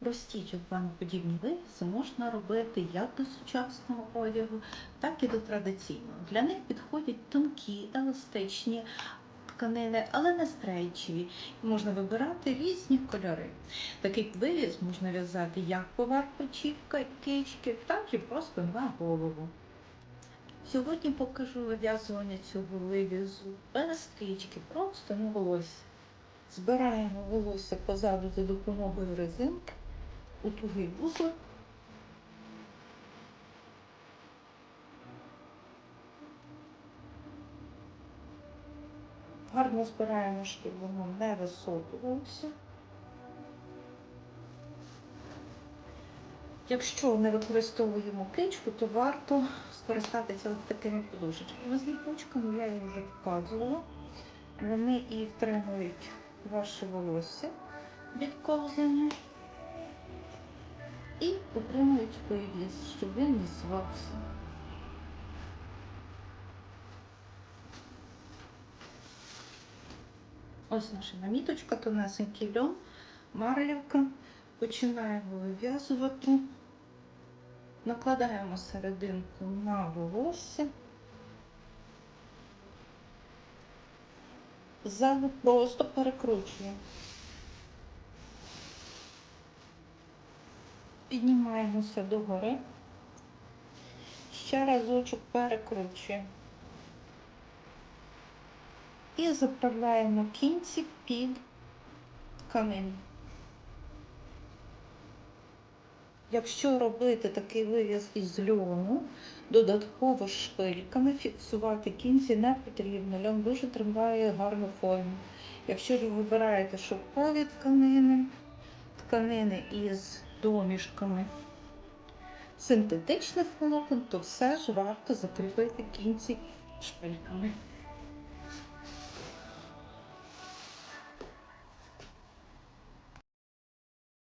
Прості подібні вирізи можна робити як до сучасного одягу, так і до традиційного. Для них підходять тонкі, еластичні тканини, але не стрейчеві. Можна вибирати різні кольори. Такий виріз можна в'язати як поверх печівка, кички, так і просто на голову. Сьогодні покажу вив'язування цього вирізу без стрічки, просто на волосся. Збираємо волосся позаду за допомогою резинки у тугий. Гарно збираємо, щоб воно не висовувалося. Якщо не використовуємо кичку, то варто скористатися ось такими подушечками з ліпучками, я їх вже показувала. Вони і втримують ваше волосся від ковзання і утримують вивіз, щоб він не звався. Ось наша наміточка, тонесенький льон, марлівка. Починаємо вив'язувати, накладаємо серединку на волосся. Ззаду просто перекручуємо. Піднімаємося догори. Ще разочок перекручуємо. І заправляємо кінці під тканину. Якщо робити такий вив'яз із льону, додатково шпильками фіксувати кінці не потрібно. Льон дуже тримає гарну форму. Якщо ви вибираєте шовкові тканини, тканини із домішками синтетичних волокон, то все ж варто закріпити кінці шпильками.